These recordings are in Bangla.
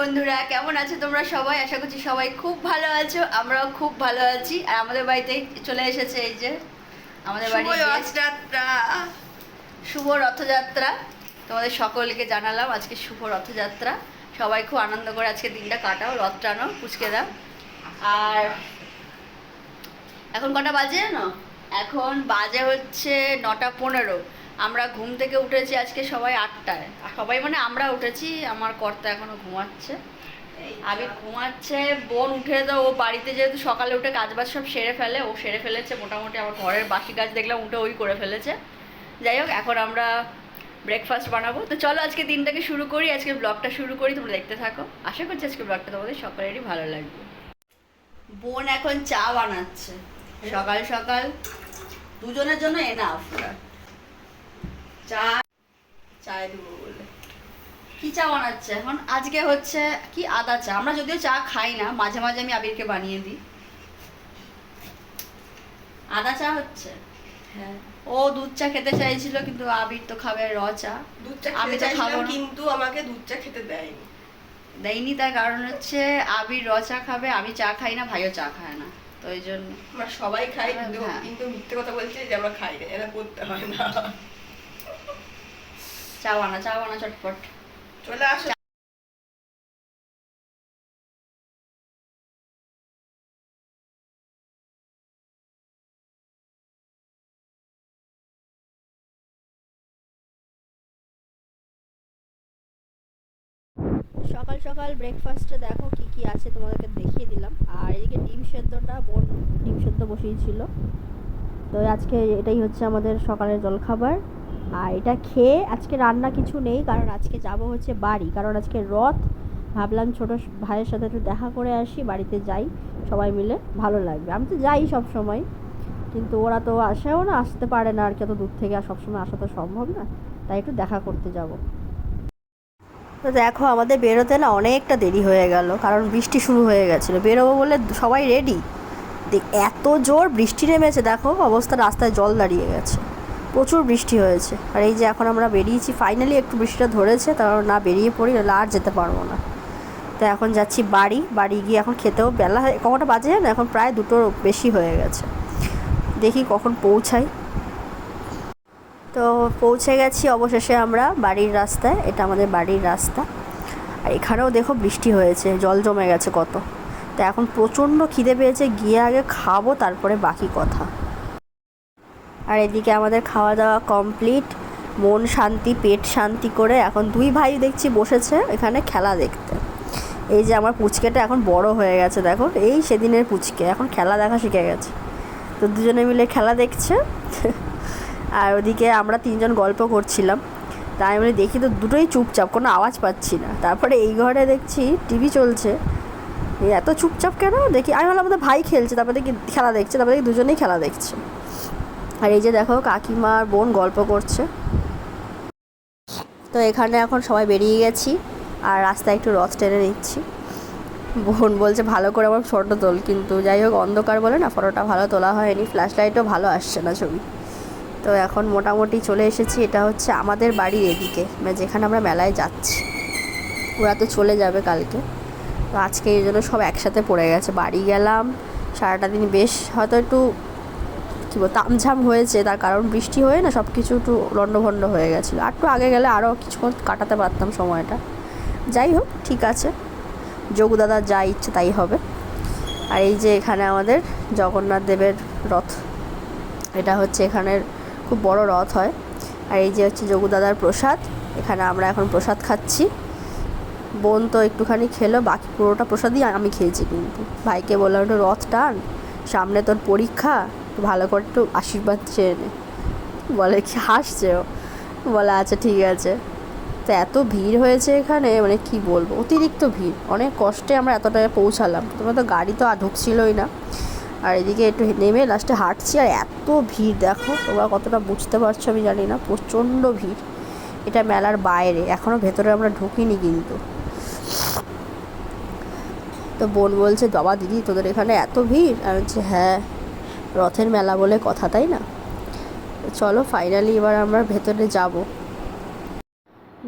বন্ধুরা কেমন আছো তোমরা সবাই? আশা করছি সবাই খুব ভালো আছো আমরাও খুব ভালো আছি। আর আমাদের বাড়িতে চলে এসেছে এই যে আমাদের বাড়ি রথযাত্রা। শুভ রথযাত্রা। তোমাদের সকলকে জানালাম আজকে শুভ রথযাত্রা। সবাই খুব আনন্দ করে আজকে দিনটা কাটাও রথ টানো পুচকে দাও। আর এখন কটা বাজে জানো? এখন বাজে হচ্ছে নটা পনেরো। আমরা ঘুম থেকে উঠেছি আজকে সবাই আটটায়। সবাই মানে আমরা উঠেছি, আমার কর্তা এখনও ঘুমাচ্ছে। আমি ঘুমাচ্ছে, বোন উঠে তো, ও বাড়িতে যেহেতু সকালে উঠে কাজ বাজ সব সেরে ফেলে, ও সেরে ফেলেছে, মোটামুটি আমার ঘরের বাসি কাজ দেখলাম, উঠে ওই করে ফেলেছে। যাই হোক, এখন আমরা ব্রেকফাস্ট বানাবো। তো চলো আজকে দিনটাকে শুরু করি, আজকে ব্লগটা শুরু করি, তোমরা দেখতে থাকো। আশা করছি আজকে ব্লগটা তোমাদের সকলেরই ভালো লাগবে। বোন এখন চা বানাচ্ছে। সকাল সকাল, দুজনের জন্য এনাফ চা চায় দেবো বলে। কি চা বানাচ্ছে? এখন আজকে হচ্ছে কি আদা চা? আমরা যদিও চা খাই না মাঝে মাঝে আমি আবিরকে বানিয়ে দিই। আদা চা হচ্ছে? হ্যাঁ। ও দুধ চা খেতে চাইছিল কিন্তু আবির তো খাবে র চা। দুধ চা আমি তো খাব কিন্তু আমাকে দুধ চা খেতে দেয়নি। দেয়নি তার কারণ হচ্ছে আবির র চা খাবে আমি চা খাই না ভাইও চা খায় না তো ওই জন্য। আমরা সবাই খাই হ্যাঁ, কিন্তু। কিন্তু মিথ্যে কথা বলছে যে আমরা খাই না এরা করতে হয় না। চা বানা চা বানা চটপট। চলে আসো। সকাল সকাল ব্রেকফাস্টে দেখো কি কি আছে তোমাদেরকে দেখিয়ে দিলাম। আর এদিকে ডিম সেদ্ধটা বোন ডিম সেদ্ধ বসিয়েছিল। তো আজকে এটাই হচ্ছে আমাদের সকালের জলখাবার। আর এটা খেয়ে আজকে রান্না কিছু নেই, কারণ আজকে যাব হচ্ছে বাড়ি। কারণ আজকে রথ, ভাবলাম ছোট ভাইয়ের সাথে একটু দেখা করে আসি, বাড়িতে যাই। সবাই মিলে ভালো লাগবে। আমি তো যাই সব সময় কিন্তু ওরা তো আসেও না, আসতে পারে না আর কি অত দূর থেকে। আর সবসময় আসা তো সম্ভব না, তাই একটু দেখা করতে যাব। তো দেখো, আমাদের বেরোতে না অনেকটা দেরি হয়ে গেল, কারণ বৃষ্টি শুরু হয়ে গেছিল। বেরোবো বলে সবাই রেডি এত জোর বৃষ্টি নেমেছে, দেখো অবস্থা, রাস্তায় জল দাঁড়িয়ে গেছে। প্রচুর বৃষ্টি হয়েছে। আর এই যে এখন আমরা বেরিয়েছি ফাইনালি একটু বৃষ্টিটা ধরেছে তার না বেরিয়ে পড়ি, নাহলে আর যেতে পারব না। তো এখন যাচ্ছি বাড়ি বাড়ি গিয়ে এখন খেতেও বেলা হয়ে কখনটা বাজে না, এখন প্রায় দুটোর বেশি হয়ে গেছে। দেখি কখন পৌঁছাই। তো পৌঁছে গেছি অবশেষে আমরা বাড়ির রাস্তায়, এটা আমাদের বাড়ির রাস্তা। আর এখানেও দেখো বৃষ্টি হয়েছে, জল জমে গেছে কত। তো এখন প্রচণ্ড খিদে পেয়েছে, গিয়ে আগে খাব, তারপরে বাকি কথা। আর এদিকে আমাদের খাওয়া দাওয়া কমপ্লিট মন শান্তি, পেট শান্তি করে এখন দুই ভাই দেখছি বসেছে এখানে খেলা দেখতে। এই যে আমার পুচকেটা এখন বড় হয়ে গেছে, দেখো। এই সেদিনের পুচকে, এখন খেলা দেখা শিখে গেছে। তো দুজনে মিলে খেলা দেখছে। আর ওদিকে আমরা তিনজন গল্প করছিলাম। তাই আমি দেখি তো দুটোই চুপচাপ, কোনো আওয়াজ পাচ্ছি না। তারপরে এই ঘরে দেখছি টিভি চলছে। এত চুপচাপ কেন? দেখি, আমি ভাবলাম আমাদের ভাই খেলছে, তারপরে দেখি খেলা দেখছে, তারপরে দেখি দুজনেই খেলা দেখছে। আর এই যে দেখো কাকিমা আর বোন গল্প করছে। তো এখানে এখন সবাই বেরিয়ে গেছি আর রাস্তায় একটু রথ টেনে নিচ্ছি। বোন বলছে, ভালো করে আমার ফটো তোল। কিন্তু যাই হোক, অন্ধকার বলে না ফটোটা ভালো তোলা হয়নি। ফ্ল্যাশ লাইটও ভালো আসছে না ছবি। তো এখন মোটামুটি চলে এসেছি। এটা হচ্ছে আমাদের বাড়ির এদিকে মানে যেখানে আমরা মেলায় যাচ্ছি। ওরা তো চলে যাবে কালকে। তো আজকে এই জন্য সব একসাথে পড়ে গেছে। বাড়ি গেলাম, সারাটা দিন বেশ হয়তো একটু কী বল তামঝাম হয়েছে, তার কারণ বৃষ্টি হয়ে না সব কিছু একটু লণ্ডভণ্ড হয়ে গেছিল। আর একটু আগে গেলে আরও কিছুক্ষণ কাটাতে পারতাম সময়টা। যাই হোক, ঠিক আছে। যোগু দাদা যা ইচ্ছে তাই হবে। আর এই যে এখানে আমাদের জগন্নাথ দেবের রথ, এটা হচ্ছে এখানের খুব বড় রথ হয়। আর এই যে হচ্ছে যোগু দাদার প্রসাদ, এখানে আমরা এখন প্রসাদ খাচ্ছি। বোন তো একটুখানি খেলো, বাকি পুরোটা প্রসাদই আমি খেয়েছি কিন্তু। ভাইকে বললাম, একটু রথ টান, সামনে তোর পরীক্ষা ভালো করে একটু আশীর্বাদ চেয়ে নে। বলে কি, হাসছে ও? বলে আচ্ছা ঠিক আছে। তো এত ভিড় হয়েছে এখানে মানে কি বলব, অতিরিক্ত ভিড়। অনেক কষ্টে আমরা এতটায় পৌঁছালাম। তোমার তো গাড়ি তো আর ঢুকছিলই না। আর এদিকে একটু নেমে লাস্টে হাঁটছি, আর এত ভিড়, দেখো তোমরা কতটা বুঝতে পারছ আমি জানি না, প্রচণ্ড ভিড়। এটা মেলার বাইরে এখনও ভেতরে আমরা ঢুকিনি কিন্তু। তো বোন বলছে, বাবা দিদি, তোদের এখানে এত ভিড়? আমি বলছি হ্যাঁ। রথের মেলা বলে কথা, তাই না? চলো ফাইনালি এবার আমরা ভেতরে যাব।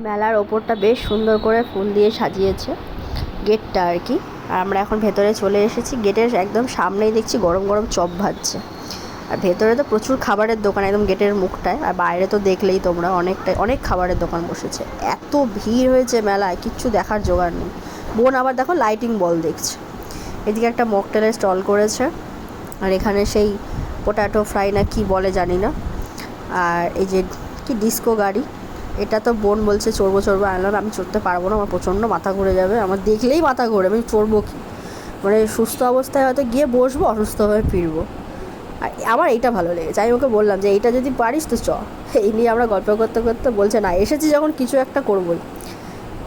মেলার ওপরটা বেশ সুন্দর করে ফুল দিয়ে সাজিয়েছে গেটটা আর কি। আর আমরা এখন ভেতরে চলে এসেছি। গেটের একদম সামনেই দেখছি গরম গরম চপ ভাজছে। আর ভেতরে তো প্রচুর খাবারের দোকান একদম গেটের মুখটায়। আর বাইরে তো দেখলেই তোমরা অনেকটাই, অনেক খাবারের দোকান বসেছে। এত ভিড় হয়েছে মেলায়, কিচ্ছু দেখার জোগাড় নেই। বোন আবার দেখো লাইটিং বল দেখছে। এদিকে একটা মকটেলের স্টল করেছে। আর এখানে সেই পোটাটো ফ্রাই না কি বলে জানি না। আর এই যে কি ডিস্কো গাড়ি, এটা তো বোন বলছে চড়বো চড়বো। আনলাম আমি চড়তে পারব না, আমার প্রচণ্ড মাথা ঘুরে যাবে। আমার দেখলেই মাথা ঘুরে, আমি চড়বো কি? মানে সুস্থ অবস্থায় হয়তো গিয়ে বসবো, অসুস্থ হয়ে ফিরবো। আর আমার এইটা ভালো লেগেছে। আমি ওকে বললাম যে, এইটা যদি পারিস তো চ। এই নিয়ে আমরা গল্প করতে করতে বলছে, না, এসেছি যখন কিছু একটা করবোই।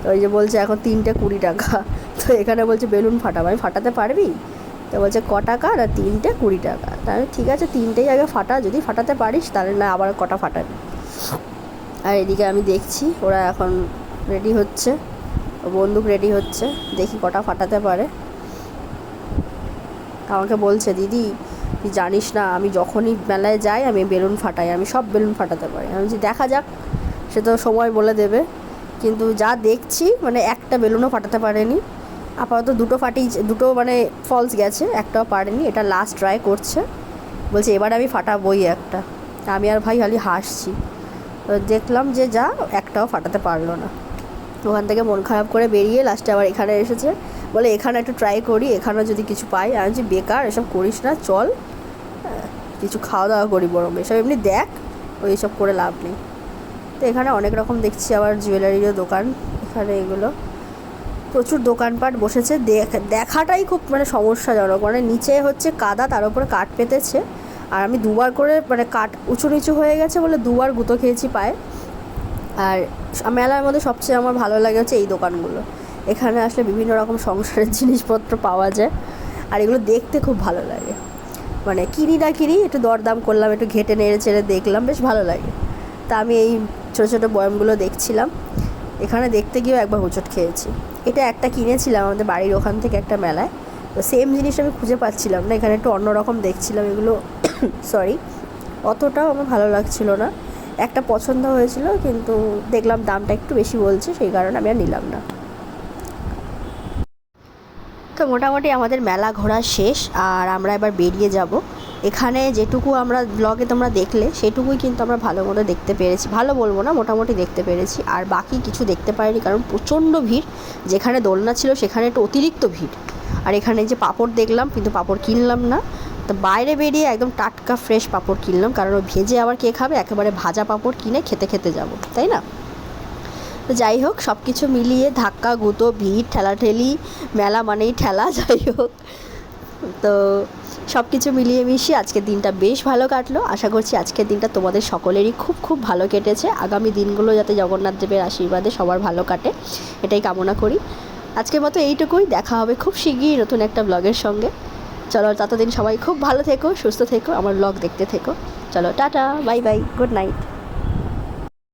তো ওই যে বলছে, এখন তিনটে কুড়ি টাকা। তো এখানে বলছে, বেলুন ফাটাবো। আমি ফাটাতে পারবি? তো বলছে ক টাকা না তিনটে কুড়ি টাকা। তাহলে ঠিক আছে, তিনটেই আগে ফাটা, যদি ফাটাতে পারিস তাহলে না, আবার কটা ফাটাবি। আর এদিকে আমি দেখছি, ওরা এখন রেডি হচ্ছে। বন্দুক রেডি হচ্ছে, দেখি কটা ফাটাতে পারে। আমাকে বলছে, দিদি, তুই জানিস না, আমি যখনই মেলায় যাই, আমি বেলুন ফাটাই, আমি সব বেলুন ফাটাতে পারি। আমি বলছি, দেখা যাক, সে তো সময় বলে দেবে। কিন্তু যা দেখছি মানে একটা বেলুনও ফাটাতে পারেনি। আপাতত দুটো ফাটি দুটো মানে ফলস গেছে একটাও পারেনি এটা লাস্ট ট্রাই করছে। বলছে এবার আমি ফাটাবই একটা। আমি আর ভাই খালি হাসছি। তো দেখলাম যে যা একটাও ফাটাতে পারল না। ওখান থেকে মন খারাপ করে বেরিয়ে লাস্টে আবার এখানে এসেছে। বলে এখানে একটু ট্রাই করি এখানে যদি কিছু পাই। আমি বলছি বেকার এসব করিস না চল। হ্যাঁ, কিছু খাওয়া দাওয়া করি বরং এসব এমনি দেখ ওই সব করে লাভ নেই। তো এখানে অনেক রকম দেখছি আবার জুয়েলারিরও দোকান এখানে এগুলো। প্রচুর দোকানপাট বসেছে। দেখ- দেখাটাই খুব মানে সমস্যাজনক। মানে নিচে হচ্ছে কাদা, তার উপরে কাঠ পেতেছে। আর আমি দুবার করে মানে কাঠ উঁচু নিচু হয়ে গেছে বলে দুবার গুঁতো খেয়েছি পায়ে। আর মেলার মধ্যে সবচেয়ে আমার ভালো লাগে হচ্ছে এই দোকানগুলো। এখানে আসলে বিভিন্ন রকম সংসারের জিনিসপত্র পাওয়া যায়। আর এগুলো দেখতে খুব ভালো লাগে। মানে কিনি না কিনি একটু দরদাম করলাম, একটু ঘেটে নেড়ে চেড়ে দেখলাম, বেশ ভালো লাগে। তা আমি এই ছোটো ছোটো বয়ামগুলো দেখছিলাম। এখানে দেখতে গিয়েও একবার হোঁচট খেয়েছি। এটা একটা কিনেছিলাম আমাদের বাড়ির ওখান থেকে একটা মেলায়। তো সেম জিনিস আমি খুঁজে পাচ্ছিলাম না। এখানে একটু অন্যরকম দেখছিলাম এগুলো। সরি অতটাও আমার ভালো লাগছিল না। একটা পছন্দ হয়েছিল, কিন্তু দেখলাম দামটা একটু বেশি বলছে, সেই কারণে আমি আর নিলাম না। তো মোটামুটি আমাদের মেলা ঘোরা শেষ, আর আমরা এবার বেরিয়ে যাব। এখানে যেটুকু আমরা ব্লগে তোমরা দেখলে, সেটুকুই কিন্তু আমরা ভালো মতো দেখতে পেরেছি। ভালো বলব না, মোটামুটি দেখতে পেরেছি। আর বাকি কিছু দেখতে পারিনি কারণ প্রচণ্ড ভিড়। যেখানে দোলনা ছিল, সেখানে একটু অতিরিক্ত ভিড়। আর এখানে যে পাঁপড় দেখলাম, কিন্তু পাঁপড় কিনলাম না। তো বাইরে বেরিয়ে একদম টাটকা ফ্রেশ পাঁপড় কিনলাম, কারণ ভেজে আবার কে খাবে? একেবারে ভাজা পাঁপড় কিনে খেতে খেতে যাব, তাই না? তো যাই হোক সব কিছু মিলিয়ে ধাক্কা, গুঁতো, ভিড়, ঠেলাঠেলি, মেলা মানেই ঠেলা, যাই হোক। তো সব কিছু মিলিয়ে মিশিয়ে আজকের দিনটা বেশ ভালো কাটলো। আশা করছি আজকের দিনটা তোমাদের সকলেরই খুব খুব ভালো কেটেছে। আগামী দিনগুলো যাতে জগন্নাথ দেবের আশীর্বাদে সবার ভালো কাটে, এটাই কামনা করি। আজকের মতো এইটুকুই। দেখা হবে খুব শিগগিরই নতুন একটা ব্লগের সঙ্গে। চলো ততদিন সবাই খুব ভালো থেকো, সুস্থ থেকো, আমার ব্লগ দেখতে থেকো। চলো, tata, bye bye, good night.